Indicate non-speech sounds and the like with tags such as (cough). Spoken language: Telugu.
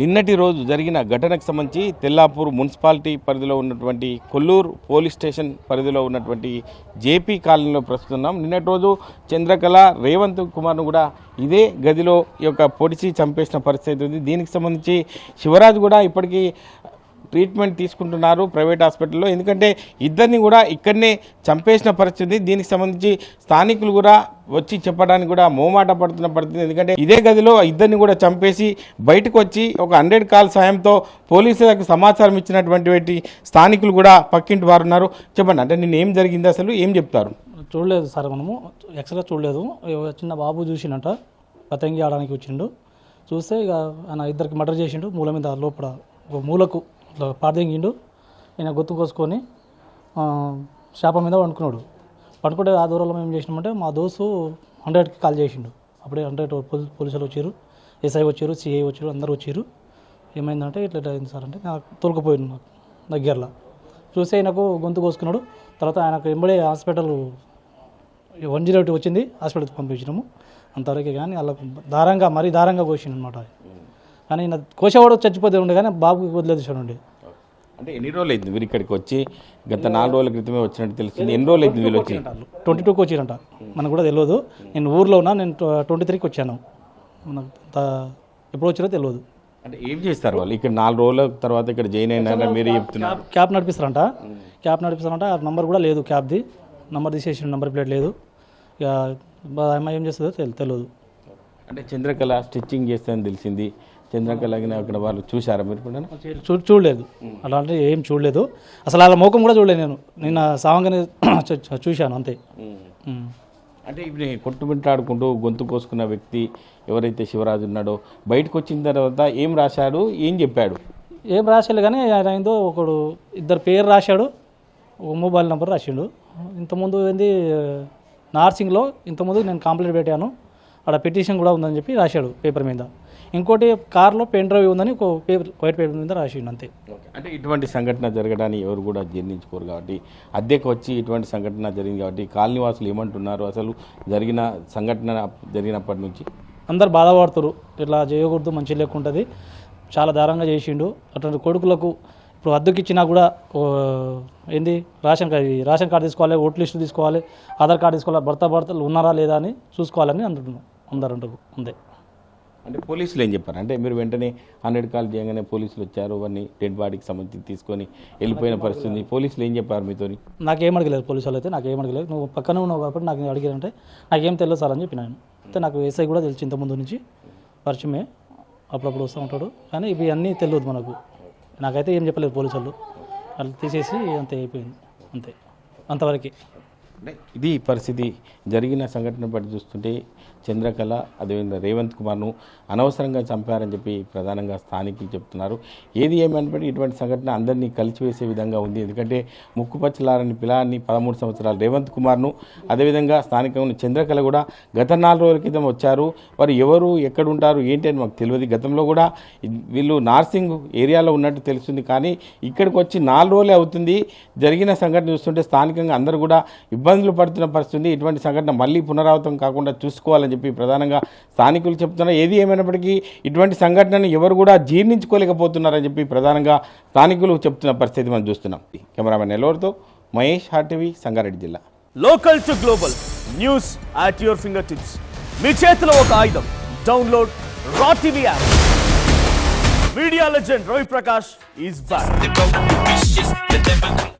నిన్నటి రోజు జరిగిన ఘటనకు సంబంధించి తెల్లాపూర్ మున్సిపాలిటీ పరిధిలో ఉన్నటువంటి కొల్లూరు పోలీస్ స్టేషన్ పరిధిలో ఉన్నటువంటి జేపీ కాలనీలో ప్రస్తున్నాం నిన్నటి రోజు చంద్రకళ రేవంత్ కుమార్ను కూడా ఇదే గదిలో ఈ యొక్క పొడిచి చంపేసిన పరిస్థితి ఉంది. దీనికి సంబంధించి శివరాజ్ కూడా ఇప్పటికీ ట్రీట్మెంట్ తీసుకుంటున్నారు ప్రైవేట్ హాస్పిటల్లో. ఎందుకంటే ఇద్దరిని కూడా ఇక్కడనే చంపేసిన పరిస్థితి. దీనికి సంబంధించి స్థానికులు కూడా వచ్చి చెప్పడానికి కూడా మోమాట పడుతున్న పడుతుంది ఎందుకంటే ఇదే గదిలో ఇద్దరిని కూడా చంపేసి బయటకు వచ్చి ఒక హండ్రెడ్ కాల్ సాయంతో పోలీసులకు సమాచారం ఇచ్చినటువంటి స్థానికులు కూడా పక్కింటి వారు ఉన్నారు. చెప్పండి అంటే నేను ఏం జరిగింది అసలు? ఏం చెప్తారు? చూడలేదు సార్ మనము. ఎక్స్రే చూడలేదు. చిన్న బాబు చూసిండట. పతంగి ఆడడానికి వచ్చిండు. చూస్తే ఇక ఆయన ఇద్దరికి మర్డర్ చేసిండు. మూల మీద లోపల ఒక మూలకు ఇట్లా పారదెంగిండు ఈయన గుర్తు కోసుకొని చేప మీద పండుకున్నాడు పండుకుంటే ఆ దూరంలో మేము ఏం చేసినామంటే మా దోస్తు హండ్రెడ్కి కాల్ చేసిండు. అప్పుడే హండ్రెడ్ పోలీసులు వచ్చారు ఎస్ఐ వచ్చారు సిఐ వచ్చారు అందరు వచ్చారు. ఏమైందంటే ఇట్లా ఇట్లా అయింది సార్ అంటే నాకు తోలుకుపోయింది నాకు దగ్గరలో. చూసి ఆయనకు గొంతు కోసుకున్నాడు. తర్వాత ఆయనకు ఎంబడే హాస్పిటల్ వన్ జీరో ఒకటి వచ్చింది హాస్పిటల్కి పంపించినాము. అంతవరకే కానీ వాళ్ళకు దారంగా మరీ దారంగా కోసిండు అనమాట కానీ ఈయన కోసేవాడు చచ్చిపోతే ఉండే కానీ బాబుకి వదిలేసాడు ఉండే అంటే ఎన్ని రోజులు అయింది వీరు ఇక్కడికి వచ్చి? గత నాలుగు రోజుల క్రితమే వచ్చినట్టు తెలుస్తుంది ఎన్ని రోజులు అయింది వీళ్ళు వచ్చి? ట్వంటీ టూకి వచ్చిరంట మనకు కూడా తెలియదు. నేను ఊర్లో ఉన్నా నేను ట్వంటీ త్రీకి వచ్చాను. మనకు ఎప్పుడు వచ్చారో తెలియదు. అంటే ఏం చేస్తారు వాళ్ళు? ఇక్కడ నాలుగు రోజుల తర్వాత ఇక్కడ జాయిన్ అయినా మీరు చెప్తున్నారు క్యాబ్ నడిపిస్తారంట. క్యాబ్ నడిపిస్తారంట. ఆ నంబర్ కూడా లేదు క్యాబ్ది. నంబర్ తీసేసిన నంబర్ ప్లేట్ లేదు. ఇక అమ్మాయి ఏం చేస్తుందో తెలి- తెలియదు అంటే చంద్రకళ స్టిచ్చింగ్ చేస్తుందని తెలిసింది. చంద్రకళకి అక్కడ వాళ్ళు చూసారా మీరు కూడా చూ చూడలేదు. అలాంటి ఏం చూడలేదు. అసలు అలా ముఖం కూడా చూడలేదు నేను. నిన్న సావంగానే (clears throat) చూశాను అంతే. అంటే ఇప్పుడు కొట్టుమిట్టాడుకుంటూ గొంతు కోసుకున్న వ్యక్తి ఎవరైతే శివరాజు ఉన్నాడో బయటకు వచ్చిన తర్వాత ఏం రాశాడు? ఏం చెప్పాడు? ఏం రాశాడు కానీ ఆయన ఏందో ఒకడు ఇద్దరు పేరు రాశాడు. ఒక మొబైల్ నెంబర్ రాసిండు. ఇంతకుముందు ఏంది నార్సింగ్లో ఇంతకుముందు నేను కంప్లైంట్ పెట్టాను. అక్కడ పిటిషన్ కూడా ఉందని చెప్పి రాశాడు పేపర్ మీద. ఇంకోటి కార్లో పెన్ డ్రైవ్ ఉందని ఒక పేపర్ వైట్ పేపర్ మీద రాసిండు అంతే. అంటే ఇటువంటి సంఘటన జరగడాన్ని ఎవరు కూడా జీర్ణించుకోరు కాబట్టి అద్దెకు వచ్చి ఇటువంటి సంఘటన జరిగింది కాబట్టి కాలనీవాసులు ఏమంటున్నారు? అసలు జరిగిన సంఘటన జరిగినప్పటి నుంచి? అందరు బాధపడుతురు ఇట్లా చేయకూడదు మంచి లేకుంటుంది చాలా దారుణంగా చేసిండు. అటువంటి కొడుకులకు ఇప్పుడు అద్దెకి ఇచ్చినా కూడా ఏంది రేషన్ కార్డు రేషన్ కార్డు తీసుకోవాలి ఓట్ లిస్ట్ తీసుకోవాలి ఆధార్ కార్డు తీసుకోవాలి భర్త భర్తలు ఉన్నారా లేదా అని చూసుకోవాలని అంటున్నాం అందరు అంటారు అంతే. అంటే పోలీసులు ఏం చెప్పారు? అంటే మీరు వెంటనే హండ్రెడ్ కాల్ చేయగానే పోలీసులు వచ్చారు అవన్నీ డెడ్ బాడీకి సంబంధించి తీసుకొని వెళ్ళిపోయిన పరిస్థితి. పోలీసులు ఏం చెప్పారు మీతోని? నాకేం అడగలేదు పోలీసు వాళ్ళు అయితే నాకేం అడగలేదు. నువ్వు పక్కనే ఉన్నావు కాబట్టి నాకు అడిగారంటే నాకేం తెలియదు సార్ అని చెప్పిన ఆయన అయితే నాకు ఎస్ఐ కూడా తెలిసి ఇంతకుముందు నుంచి పరిచయమే. అప్పుడప్పుడు వస్తూ ఉంటాడు. కానీ ఇవి అన్నీ తెలియదు మనకు. నాకైతే ఏం చెప్పలేదు పోలీసు వాళ్ళు వాళ్ళు తీసేసి అంతే అయిపోయింది. అంతే. అంతవరకు. ఇది పరిస్థితి. జరిగిన సంఘటన బట్టి చూస్తుంటే చంద్రకళ అదేవిధంగా రేవంత్ కుమార్ను అనవసరంగా చంపారని చెప్పి ప్రధానంగా స్థానికులు చెప్తున్నారు. ఏది ఏమైనప్పటికీ ఇటువంటి సంఘటన అందరినీ కలిసివేసే విధంగా ఉంది. ఎందుకంటే ముక్కుపచ్చలారని పిలాన్ని పదమూడు సంవత్సరాలు రేవంత్ కుమార్ను అదేవిధంగా స్థానికంగా చంద్రకళ కూడా గత నాలుగు రోజుల క్రితం వచ్చారు. వారు ఎవరు ఎక్కడ ఉంటారు ఏంటి అని మాకు తెలియదు. గతంలో కూడా వీళ్ళు నార్సింగ్ ఏరియాలో ఉన్నట్టు తెలుస్తుంది. కానీ ఇక్కడికి వచ్చి నాలుగు రోజులే అవుతుంది. జరిగిన సంఘటన చూస్తుంటే స్థానికంగా అందరూ కూడా ఇబ్బంది ఇబ్బందులు పడుతున్న పరిస్థితి ఇటువంటి సంఘటన మళ్ళీ పునరావృతం కాకుండా చూసుకోవాలని చెప్పి ప్రధానంగా స్థానికులు చెప్తున్నారు. ఏది ఏమైనప్పటికీ ఇటువంటి సంఘటనను ఎవరు కూడా జీర్ణించుకోలేకపోతున్నారని చెప్పి ప్రధానంగా స్థానికులు చెప్తున్న పరిస్థితి మనం చూస్తున్నాం. కెమెరామెన్ నెల్లూరుతో మహేష్ హార్టీవీ సంగారెడ్డి జిల్లా. Local to global news at your finger tips మీ చేతిలో ఒక ఆయుధం. Download R TV app media legend Ravi Prakash is back